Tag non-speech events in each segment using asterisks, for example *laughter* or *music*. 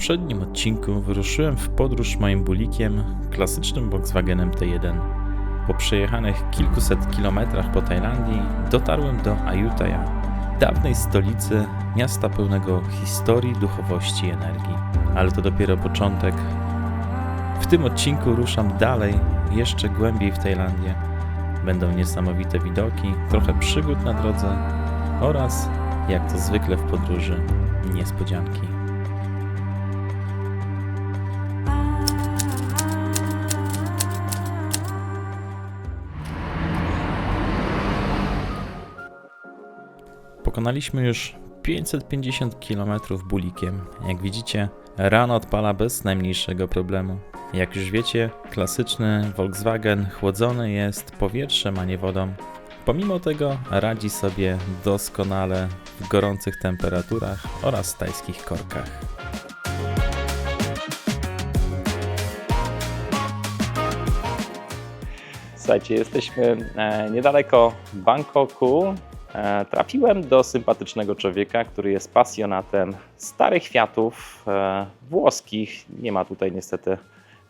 poprzednim odcinku wyruszyłem w podróż moim bulikiem, klasycznym Volkswagenem T1. Po przejechanych kilkuset kilometrach po Tajlandii dotarłem do Ayutthaya, dawnej stolicy miasta pełnego historii, duchowości i energii. Ale to dopiero początek. W tym odcinku ruszam dalej, jeszcze głębiej w Tajlandię. Będą niesamowite widoki, trochę przygód na drodze oraz, jak to zwykle w podróży, niespodzianki. Pokonaliśmy już 550 km bulikiem. Jak widzicie, rano odpala bez najmniejszego problemu. Jak już wiecie, klasyczny Volkswagen chłodzony jest powietrzem, a nie wodą. Pomimo tego radzi sobie doskonale w gorących temperaturach oraz tajskich korkach. Słuchajcie, jesteśmy e, niedaleko Bangkoku. E, Trafiłem do sympatycznego człowieka, który jest pasjonatem starych Fiatów e, włoskich. Nie ma tutaj niestety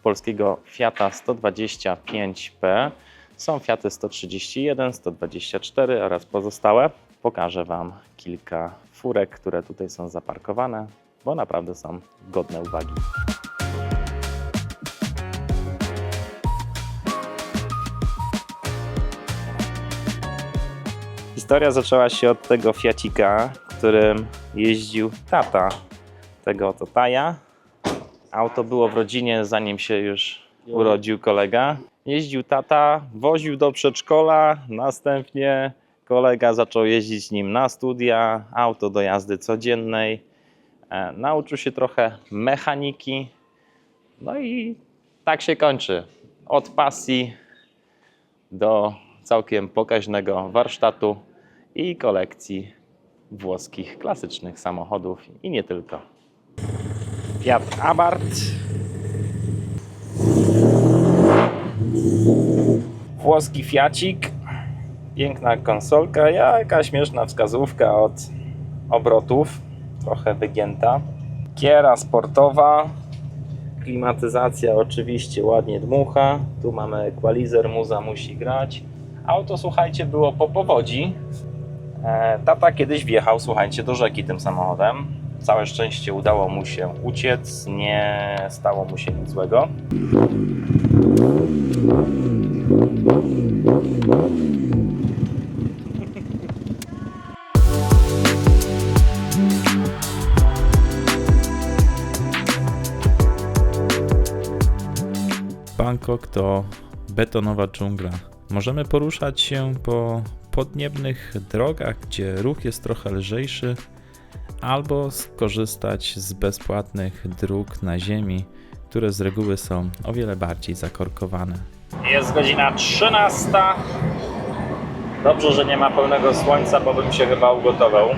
polskiego Fiata 125P. Są Fiaty 131, 124 oraz pozostałe. Pokażę Wam kilka furek, które tutaj są zaparkowane, bo naprawdę są godne uwagi. Historia zaczęła się od tego Fiacika, którym jeździł tata tego oto Taja. Auto było w rodzinie, zanim się już urodził kolega. Jeździł tata, woził do przedszkola, następnie kolega zaczął jeździć nim na studia, auto do jazdy codziennej. E, nauczył się trochę mechaniki. No i tak się kończy. Od pasji do całkiem pokaźnego warsztatu i kolekcji włoskich klasycznych samochodów i nie tylko. Fiat Abarth. Włoski Fiacik. Piękna konsolka, jaka śmieszna wskazówka od obrotów, trochę wygięta. Kiera sportowa, Klimatyzacja oczywiście ładnie dmucha. Tu mamy equalizer, muza musi grać. Auto, słuchajcie, było po powodzi. E, Tata kiedyś wjechał, słuchajcie, do rzeki tym samochodem. Całe szczęście udało mu się uciec, nie stało mu się nic złego. Bangkok to betonowa dżungla. Możemy poruszać się po podniebnych drogach, gdzie ruch jest trochę lżejszy, albo skorzystać z bezpłatnych dróg na ziemi, które z reguły są o wiele bardziej zakorkowane. Jest godzina 13. Dobrze, że nie ma pełnego słońca, bo bym się chyba ugotował.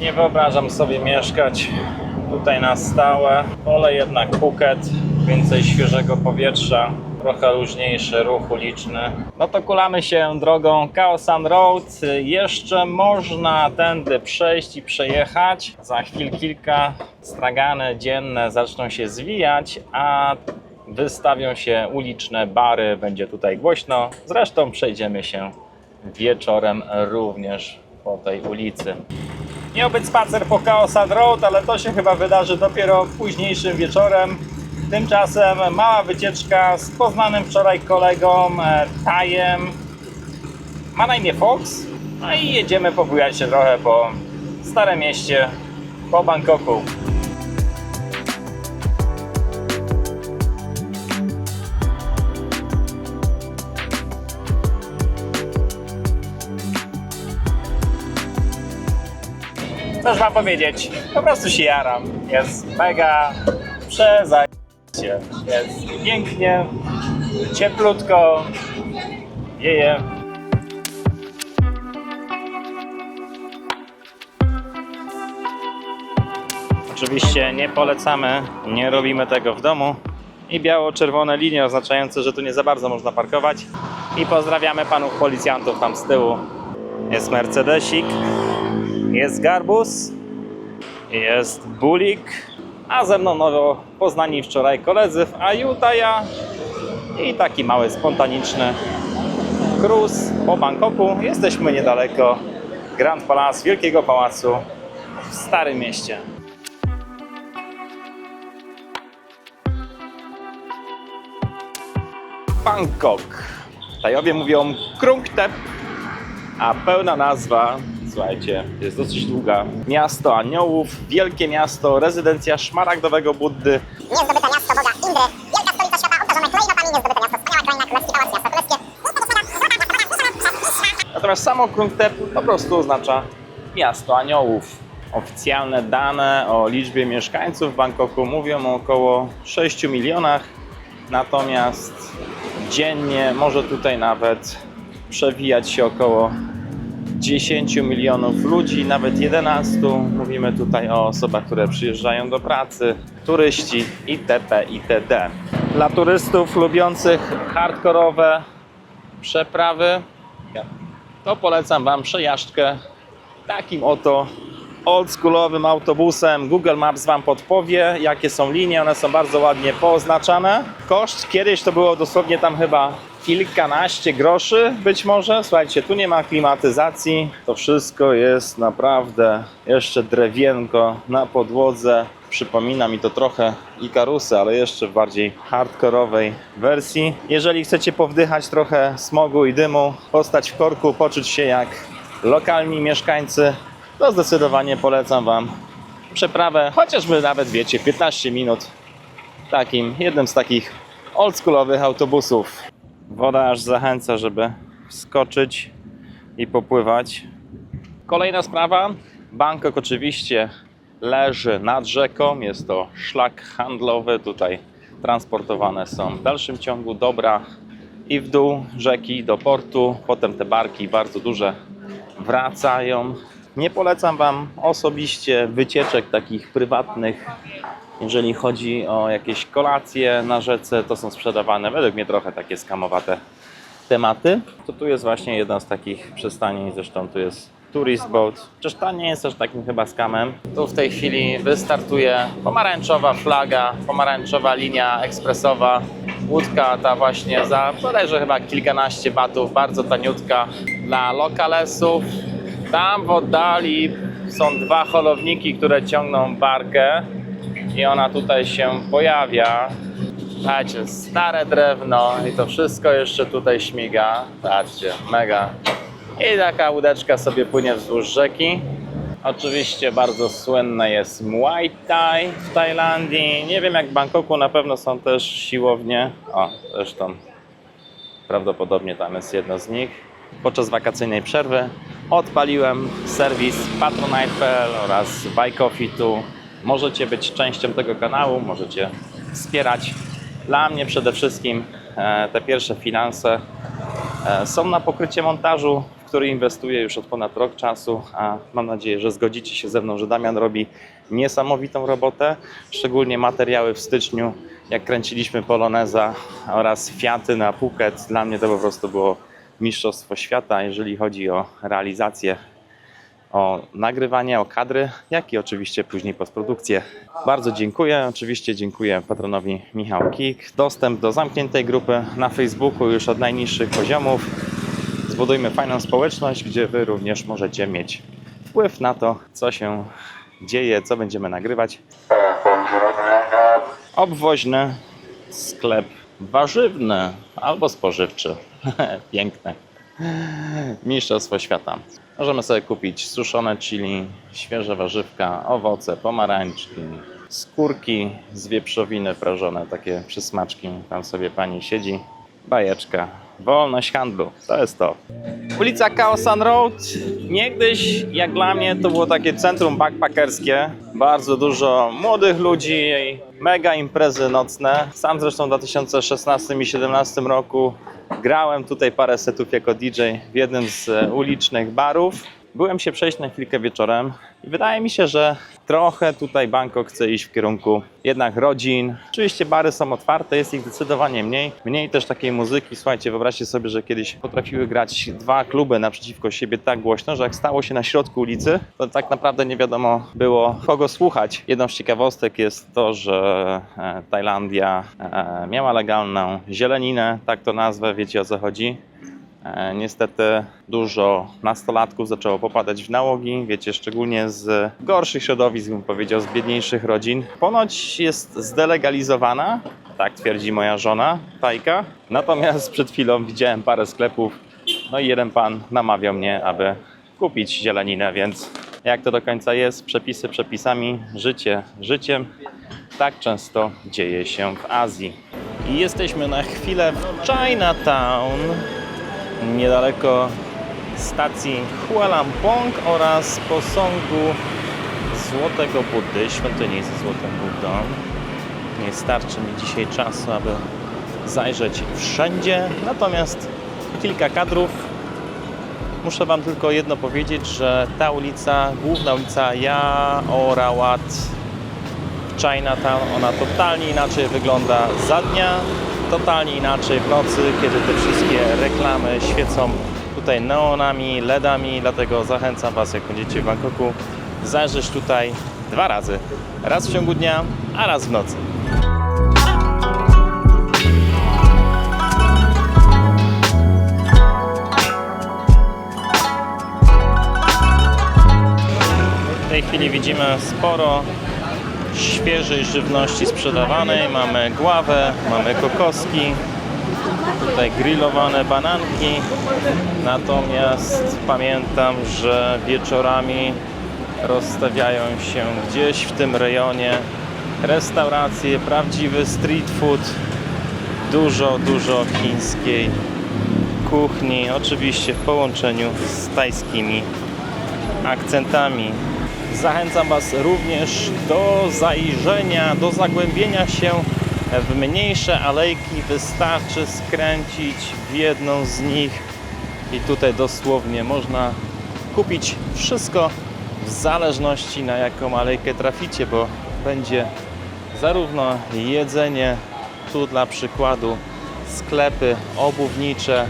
Nie wyobrażam sobie mieszkać tutaj na stałe. Wolę jednak Phuket, więcej świeżego powietrza, trochę luźniejszy ruch uliczny. No to kulamy się drogą Khao San Road. Jeszcze można tędy przejść i przejechać. Za chwil kilka stragany dzienne zaczną się zwijać, a wystawią się uliczne bary, będzie tutaj głośno. Zresztą przejdziemy się wieczorem również po tej ulicy. Miał być spacer po Chaosan Road, ale to się chyba wydarzy dopiero późniejszym wieczorem. Tymczasem mała wycieczka z poznanym wczoraj kolegą e, Tajem. Ma na imię Fox. No i jedziemy pobujać się trochę po Starym Mieście, po Bangkoku. Coś wam powiedzieć, po prostu się jaram. Jest mega przezajebiście. Jest pięknie, cieplutko, wieje. Oczywiście nie polecamy, nie robimy tego w domu. I biało-czerwone linie oznaczające, że tu nie za bardzo można parkować. I pozdrawiamy panów policjantów tam z tyłu. Jest Mercedesik, jest Garbus, jest Bulik, A ze mną nowo poznani wczoraj koledzy w Ayutthaya i taki mały spontaniczny cruise po Bangkoku. Jesteśmy niedaleko Grand Palace, Wielkiego Pałacu w Starym Mieście. Bangkok. Tajowie mówią Krung Thep, a pełna nazwa, słuchajcie, jest dosyć długa. Miasto Aniołów, wielkie miasto, rezydencja szmaragdowego Buddy. Niezdobyte miasto Boga Indry, wielka stolica świata obdarzone klejnotami, niezdobyte miasto, wspaniała kraina, królewski pałac, miasto królewskie. Natomiast samo Krung Thep po prostu oznacza miasto aniołów. Oficjalne dane o liczbie mieszkańców Bangkoku mówią o około 6 milionach, natomiast dziennie może tutaj nawet przewijać się około 10 milionów ludzi, nawet 11. Mówimy tutaj o osobach, które przyjeżdżają do pracy, turyści itp. itd. Dla turystów lubiących hardkorowe przeprawy to polecam Wam przejażdżkę takim oto oldschoolowym autobusem. Google Maps Wam podpowie, jakie są linie, one są bardzo ładnie pooznaczane. Koszt kiedyś to było dosłownie tam chyba kilkanaście groszy być może. Słuchajcie, tu nie ma klimatyzacji, to wszystko jest naprawdę jeszcze drewienko na podłodze. Przypomina mi to trochę Ikarusy, ale jeszcze w bardziej hardkorowej wersji. Jeżeli chcecie powdychać trochę smogu i dymu, postać w korku, poczuć się jak lokalni mieszkańcy, to zdecydowanie polecam Wam przeprawę, chociażby nawet wiecie, 15 minut takim, jednym z takich oldschoolowych autobusów. Woda aż zachęca, żeby wskoczyć i popływać. Kolejna sprawa. Bangkok oczywiście leży nad rzeką. Jest to szlak handlowy. Tutaj transportowane są w dalszym ciągu dobra i w dół rzeki do portu. Potem te barki bardzo duże wracają. Nie polecam Wam osobiście wycieczek takich prywatnych. Jeżeli chodzi o jakieś kolacje na rzece, to są sprzedawane według mnie trochę takie skamowate tematy. To tu jest właśnie jedna z takich przystani, zresztą tu jest Tourist Boat. Chociaż ta nie jest też takim chyba skamem. Tu w tej chwili wystartuje pomarańczowa flaga, pomarańczowa linia ekspresowa. Łódka ta właśnie za bodajże chyba kilkanaście batów, bardzo taniutka dla lokalesów. Tam w oddali są dwa holowniki, które ciągną barkę i ona tutaj się pojawia. Patrzcie, stare drewno i to wszystko jeszcze tutaj śmiga. Patrzcie, mega. I taka łódeczka sobie płynie wzdłuż rzeki. Oczywiście bardzo słynne jest Muay Thai w Tajlandii. Nie wiem jak w Bangkoku, na pewno są też siłownie. O, zresztą prawdopodobnie tam jest jedno z nich. Podczas wakacyjnej przerwy odpaliłem serwis patronite.pl oraz Buy Coffee tu. Możecie być częścią tego kanału, możecie wspierać. Dla mnie przede wszystkim e, te pierwsze finanse e, są na pokrycie montażu, w który inwestuję już od ponad rok czasu, a mam nadzieję, że zgodzicie się ze mną, że Damian robi niesamowitą robotę, szczególnie materiały w styczniu, jak kręciliśmy Poloneza oraz Fiaty na Phuket. Dla mnie to po prostu było mistrzostwo świata, jeżeli chodzi o realizację o nagrywanie, o kadry, jak i oczywiście później postprodukcję. Bardzo dziękuję. Oczywiście dziękuję patronowi Michał Kik. Dostęp do zamkniętej grupy na Facebooku już od najniższych poziomów. Zbudujmy fajną społeczność, gdzie Wy również możecie mieć wpływ na to, co się dzieje, co będziemy nagrywać. Obwoźny sklep warzywny albo spożywczy. *laughs* Piękne. Mistrzostwo świata. Możemy sobie kupić suszone chili, świeże warzywka, owoce, pomarańczki, skórki z wieprzowiny prażone, takie przysmaczki. Tam sobie pani siedzi, bajeczka. Wolność handlu, to jest to. Ulica Kaosan Road. Niegdyś, jak dla mnie, to było takie centrum backpackerskie. Bardzo dużo młodych ludzi, mega imprezy nocne. Sam zresztą w 2016 i 2017 roku grałem tutaj parę setów jako DJ w jednym z e, ulicznych barów. Byłem się przejść na chwilkę wieczorem i wydaje mi się, że trochę tutaj Bangkok chce iść w kierunku jednak rodzin. Oczywiście bary są otwarte, jest ich zdecydowanie mniej. Mniej też takiej muzyki. Słuchajcie, wyobraźcie sobie, że kiedyś potrafiły grać dwa kluby naprzeciwko siebie tak głośno, że jak stało się na środku ulicy, to tak naprawdę nie wiadomo było kogo słuchać. Jedną z ciekawostek jest to, że e, Tajlandia e, miała legalną zieleninę, tak to nazwę, wiecie o co chodzi. E, Niestety dużo nastolatków zaczęło popadać w nałogi, wiecie, szczególnie z gorszych środowisk, bym powiedział, z biedniejszych rodzin. Ponoć jest zdelegalizowana, tak twierdzi moja żona, Tajka. Natomiast przed chwilą widziałem parę sklepów, no i jeden pan namawiał mnie, aby kupić zieleninę, więc jak to do końca jest, przepisy przepisami, życie życiem, tak często dzieje się w Azji. I jesteśmy na chwilę w Chinatown, niedaleko stacji Hualampong oraz posągu Złotego Buddy, świątyni ze Złotym Buddą. Nie starczy mi dzisiaj czasu, aby zajrzeć wszędzie, natomiast kilka kadrów. Muszę Wam tylko jedno powiedzieć, że ta ulica, główna ulica Yaorawat w Chinatown, ona totalnie inaczej wygląda za dnia, totalnie inaczej w nocy, kiedy te wszystkie reklamy świecą tutaj neonami, LEDami, dlatego zachęcam Was, jak będziecie w Bangkoku, zajrzeć tutaj dwa razy. Raz w ciągu dnia, a raz w nocy. W tej chwili widzimy sporo świeżej żywności sprzedawanej. Mamy gławę, mamy kokoski, tutaj grillowane bananki. Natomiast pamiętam, że wieczorami rozstawiają się gdzieś w tym rejonie restauracje, prawdziwy street food, dużo, dużo chińskiej kuchni, oczywiście w połączeniu z tajskimi akcentami. Zachęcam Was również do zajrzenia, do zagłębienia się w mniejsze alejki. Wystarczy skręcić w jedną z nich i tutaj dosłownie można kupić wszystko w zależności na jaką alejkę traficie, bo będzie zarówno jedzenie, tu dla przykładu sklepy obuwnicze,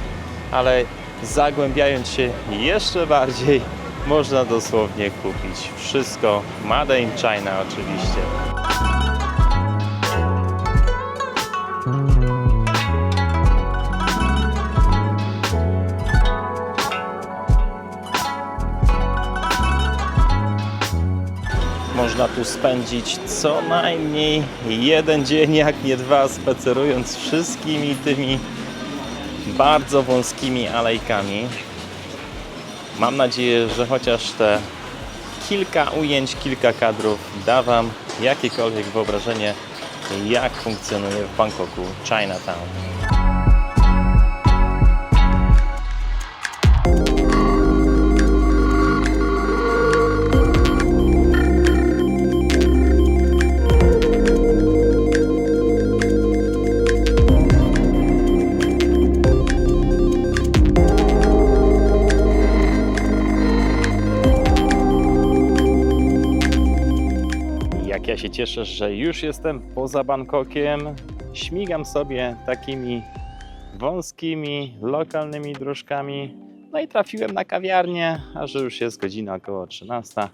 ale zagłębiając się jeszcze bardziej, można dosłownie kupić wszystko. Made in China oczywiście. Można tu spędzić co najmniej jeden dzień, jak nie dwa, spacerując wszystkimi tymi bardzo wąskimi alejkami. Mam nadzieję, że chociaż te kilka ujęć, kilka kadrów da Wam jakiekolwiek wyobrażenie, jak funkcjonuje w Bangkoku Chinatown. Cieszę, że już jestem poza Bangkokiem. Śmigam sobie takimi wąskimi, lokalnymi dróżkami. No i trafiłem na kawiarnię, a że już jest godzina około 13.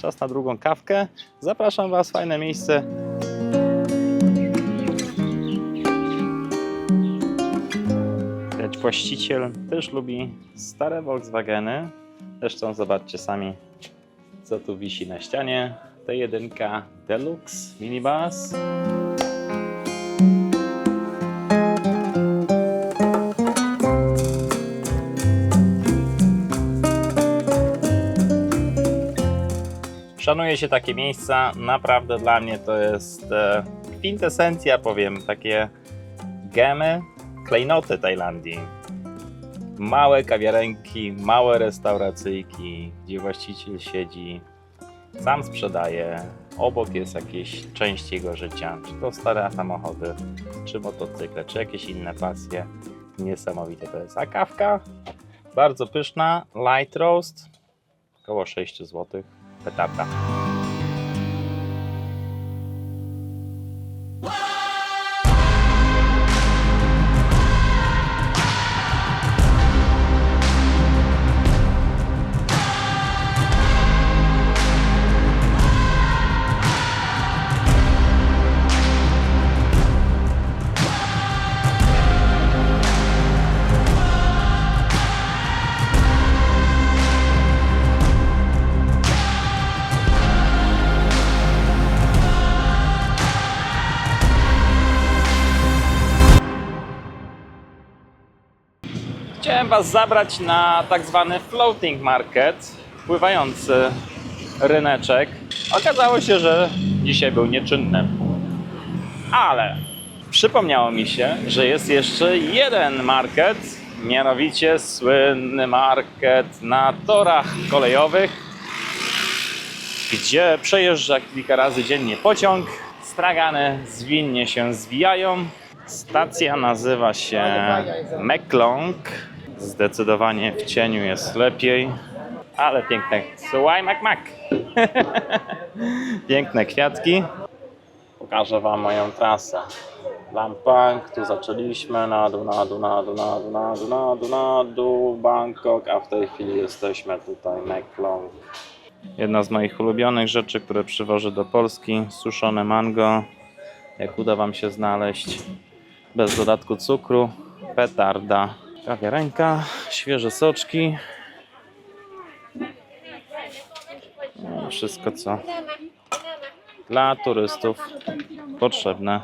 Czas na drugą kawkę. Zapraszam Was, fajne miejsce. Lecz właściciel też lubi stare Volkswageny. Zresztą zobaczcie sami, co tu wisi na ścianie. T1 Deluxe Minibus. Szanuję się takie miejsca. Naprawdę dla mnie to jest e, kwintesencja, powiem, takie gemy, klejnoty Tajlandii. Małe kawiarenki, małe restauracyjki, gdzie właściciel siedzi, sam sprzedaje, obok jest jakieś część jego życia, czy to stare samochody, czy motocykle, czy jakieś inne pasje. Niesamowite to jest. A kawka bardzo pyszna, light roast. Około 6 zł. Petarda. Chciałem Was zabrać na tak zwany floating market, pływający ryneczek. Okazało się, że dzisiaj był nieczynny. Ale przypomniało mi się, że jest jeszcze jeden market, mianowicie słynny market na torach kolejowych, gdzie przejeżdża kilka razy dziennie pociąg. Stragany zwinnie się zwijają. Stacja nazywa się Meklong. Zdecydowanie w cieniu jest lepiej, ale piękne. Słuchaj, Mac Mac. *laughs* Piękne kwiatki. Pokażę Wam moją trasę. Lampang, tu zaczęliśmy, na dół, na dół, na dół, na dół, na dół, na dół, na dół, Bangkok, a w tej chwili jesteśmy tutaj Meklong. Jedna z moich ulubionych rzeczy, które przywożę do Polski, suszone mango. Jak uda Wam się znaleźć, bez dodatku cukru, petarda, kawiarenka, świeże soczki. No, wszystko co dla turystów potrzebne.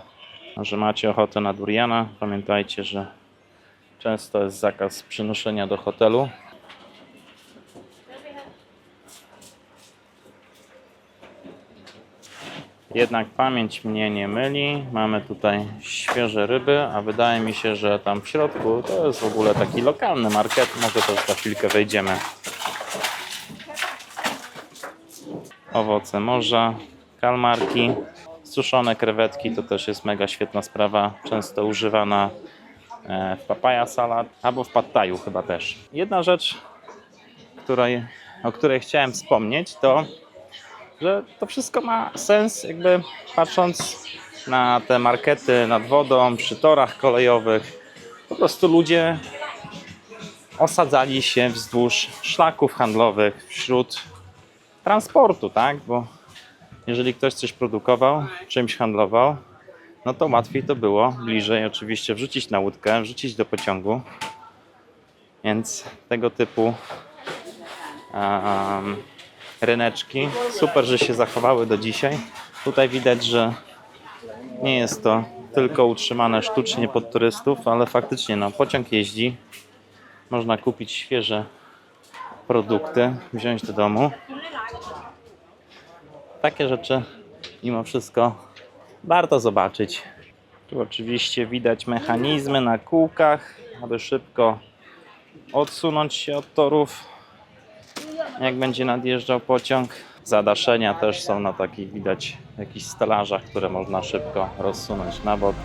Że macie ochotę na duriana, pamiętajcie, że często jest zakaz przynoszenia do hotelu. Jednak pamięć mnie nie myli. Mamy tutaj świeże ryby, a wydaje mi się, że tam w środku to jest w ogóle taki lokalny market. Może też za chwilkę wejdziemy. Owoce morza, kalmarki, suszone krewetki to też jest mega świetna sprawa. Często używana e, w papaya salad albo w pad thaiu chyba też. Jedna rzecz, której, o której chciałem wspomnieć, to że to wszystko ma sens, jakby patrząc na te markety nad wodą, przy torach kolejowych. Po prostu ludzie osadzali się wzdłuż szlaków handlowych, wśród transportu, tak? Bo jeżeli ktoś coś produkował, czymś handlował, no to łatwiej to było bliżej oczywiście wrzucić na łódkę, wrzucić do pociągu. Więc tego typu um, ryneczki. Super, że się zachowały do dzisiaj. Tutaj widać, że nie jest to tylko utrzymane sztucznie pod turystów, ale faktycznie no, pociąg jeździ. Można kupić świeże produkty, wziąć do domu. Takie rzeczy mimo wszystko warto zobaczyć. Tu oczywiście widać mechanizmy na kółkach, aby szybko odsunąć się od torów jak będzie nadjeżdżał pociąg. Zadaszenia też są na takich, widać, jakichś stelażach, które można szybko rozsunąć na bok.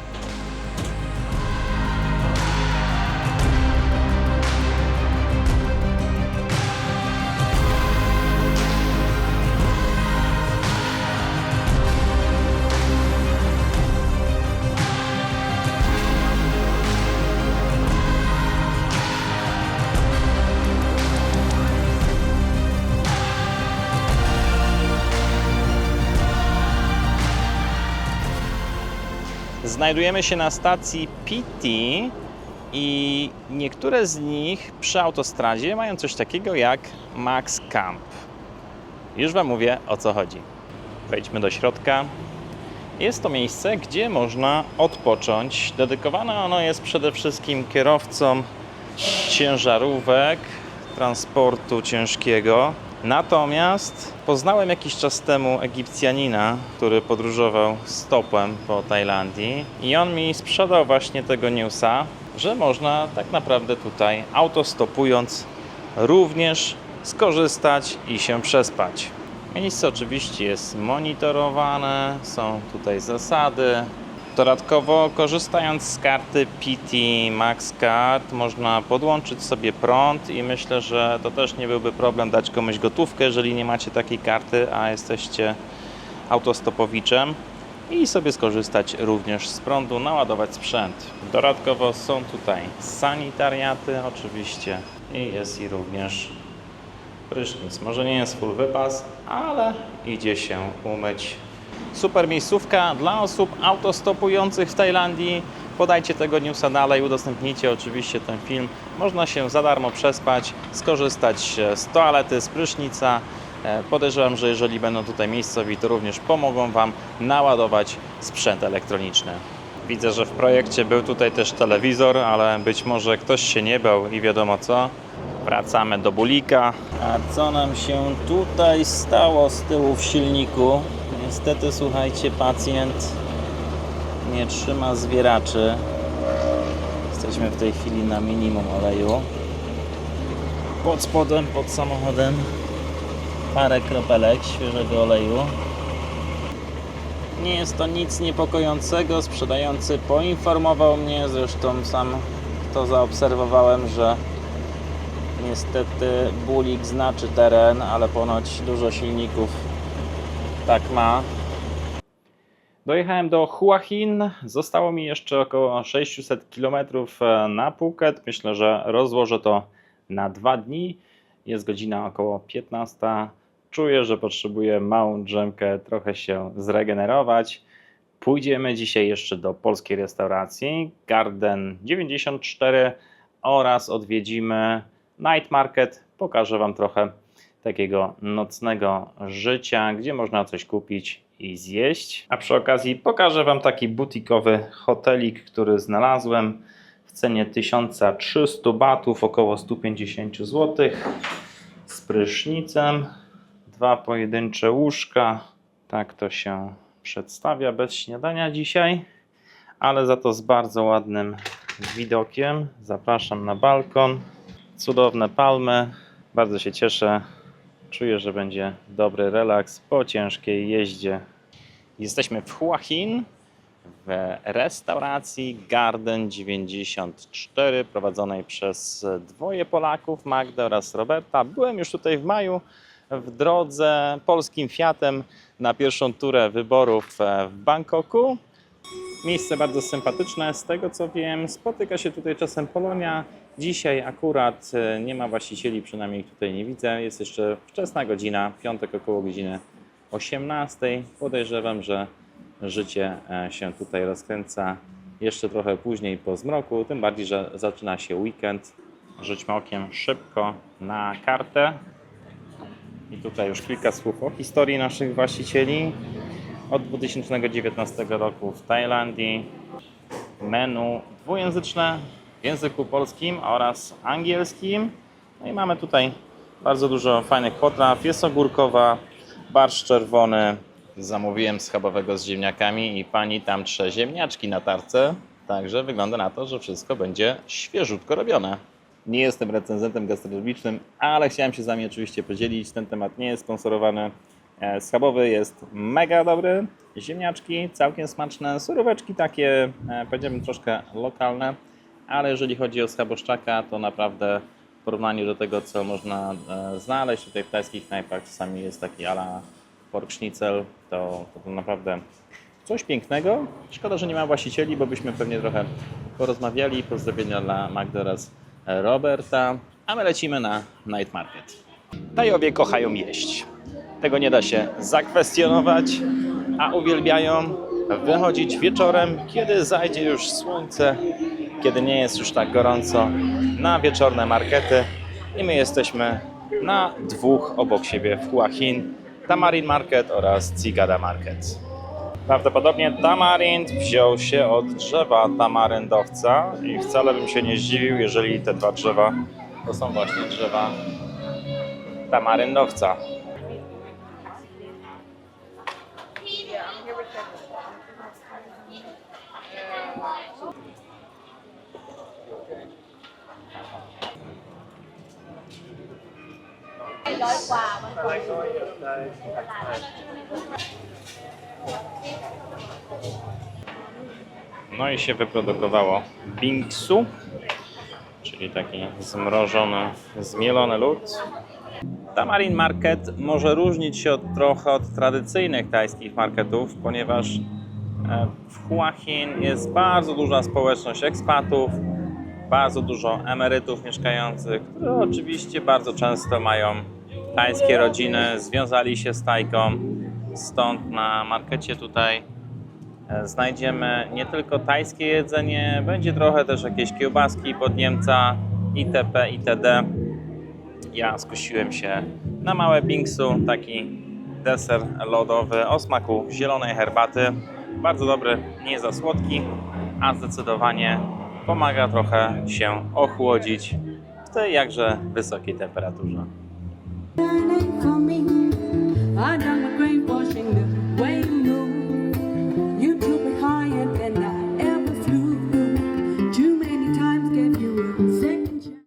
Znajdujemy się na stacji PT i niektóre z nich przy autostradzie mają coś takiego jak Max Camp. Już Wam mówię o co chodzi. Wejdźmy do środka. Jest to miejsce, gdzie można odpocząć. Dedykowane ono jest przede wszystkim kierowcom ciężarówek, transportu ciężkiego. Natomiast poznałem jakiś czas temu Egipcjanina, który podróżował stopem po Tajlandii i on mi sprzedał właśnie tego newsa, że można tak naprawdę tutaj autostopując również skorzystać i się przespać. Miejsce oczywiście jest monitorowane, są tutaj zasady, Dodatkowo korzystając z karty PT Max Card można podłączyć sobie prąd i myślę, że to też nie byłby problem dać komuś gotówkę, jeżeli nie macie takiej karty, a jesteście autostopowiczem i sobie skorzystać również z prądu, naładować sprzęt. Dodatkowo są tutaj sanitariaty oczywiście i jest i również prysznic. Może nie jest full wypas, ale idzie się umyć. Super miejscówka dla osób autostopujących w Tajlandii. Podajcie tego newsa dalej, udostępnijcie oczywiście ten film. Można się za darmo przespać, skorzystać z toalety, z prysznica. E, Podejrzewam, że jeżeli będą tutaj miejscowi, to również pomogą Wam naładować sprzęt elektroniczny. Widzę, że w projekcie był tutaj też telewizor, ale być może ktoś się nie bał i wiadomo co. Wracamy do bulika. A co nam się tutaj stało z tyłu w silniku? Niestety, słuchajcie, pacjent nie trzyma zwieraczy. Jesteśmy w tej chwili na minimum oleju. Pod spodem, pod samochodem parę kropelek świeżego oleju. Nie jest to nic niepokojącego. Sprzedający poinformował mnie, zresztą sam to zaobserwowałem, że niestety bulik znaczy teren, ale ponoć dużo silników tak ma. Dojechałem do Hua Hin. Zostało mi jeszcze około 600 km na Phuket. Myślę, że rozłożę to na dwa dni. Jest godzina około 15. Czuję, że potrzebuję małą drzemkę, trochę się zregenerować. Pójdziemy dzisiaj jeszcze do polskiej restauracji Garden 94 oraz odwiedzimy Night Market. Pokażę Wam trochę takiego nocnego życia, gdzie można coś kupić i zjeść. A przy okazji pokażę Wam taki butikowy hotelik, który znalazłem w cenie 1300 batów, około 150 zł, z prysznicem, dwa pojedyncze łóżka. Tak to się przedstawia bez śniadania dzisiaj, ale za to z bardzo ładnym widokiem. Zapraszam na balkon. Cudowne palmy. Bardzo się cieszę. Czuję, że będzie dobry relaks po ciężkiej jeździe. Jesteśmy w Hua Hin, w restauracji Garden 94 prowadzonej przez dwoje Polaków, Magdę oraz Roberta. Byłem już tutaj w maju w drodze polskim Fiatem na pierwszą turę wyborów e, w Bangkoku. Miejsce bardzo sympatyczne, z tego co wiem, spotyka się tutaj czasem Polonia. Dzisiaj akurat e, nie ma właścicieli, przynajmniej tutaj nie widzę. Jest jeszcze wczesna godzina, piątek około godziny 18. Podejrzewam, że życie e, się tutaj rozkręca jeszcze trochę później po zmroku, tym bardziej, że zaczyna się weekend. Rzućmy okiem szybko na kartę. I tutaj już kilka słów o historii naszych właścicieli. Od 2019 roku w Tajlandii menu dwujęzyczne w języku polskim oraz angielskim. No i mamy tutaj bardzo dużo fajnych potraw. Jest ogórkowa, barszcz czerwony. Zamówiłem schabowego z ziemniakami i pani tam trze ziemniaczki na tarce. Także wygląda na to, że wszystko będzie świeżutko robione. Nie jestem recenzentem gastronomicznym, ale chciałem się z Wami oczywiście podzielić. Ten temat nie jest sponsorowany. E, Schabowy jest mega dobry. Ziemniaczki całkiem smaczne. Suróweczki takie, e, powiedziałbym, troszkę lokalne. Ale jeżeli chodzi o schaboszczaka, to naprawdę w porównaniu do tego, co można e, znaleźć tutaj w tajskich knajpach, czasami jest taki ala pork schnitzel, to, to, to naprawdę coś pięknego. Szkoda, że nie ma właścicieli, bo byśmy pewnie trochę porozmawiali. Pozdrowienia dla Magdy oraz Roberta. A my lecimy na Night Market. Tajowie kochają jeść. Tego nie da się zakwestionować, a uwielbiają wychodzić wieczorem, kiedy zajdzie już słońce, kiedy nie jest już tak gorąco, na wieczorne markety. I my jesteśmy na dwóch obok siebie w Hua Hin, Tamarin Market oraz Cigada Market. Prawdopodobnie tamarynd wziął się od drzewa tamaryndowca i wcale bym się nie zdziwił, jeżeli te dwa drzewa to są właśnie drzewa tamaryndowca. No i się wyprodukowało bingsu, czyli taki zmrożony, zmielony lód. Tamarin Market może różnić się od, trochę od tradycyjnych tajskich marketów, ponieważ e, w Hua Hin jest bardzo duża społeczność ekspatów, bardzo dużo emerytów mieszkających, którzy oczywiście bardzo często mają tajskie rodziny, związali się z Tajką. Stąd na markecie tutaj e, znajdziemy nie tylko tajskie jedzenie, będzie trochę też jakieś kiełbaski pod Niemca, itp. itd. Ja skusiłem się na małe bingsu, taki deser lodowy o smaku zielonej herbaty. Bardzo dobry, nie za słodki, a zdecydowanie pomaga trochę się ochłodzić w tej jakże wysokiej temperaturze. Coming. I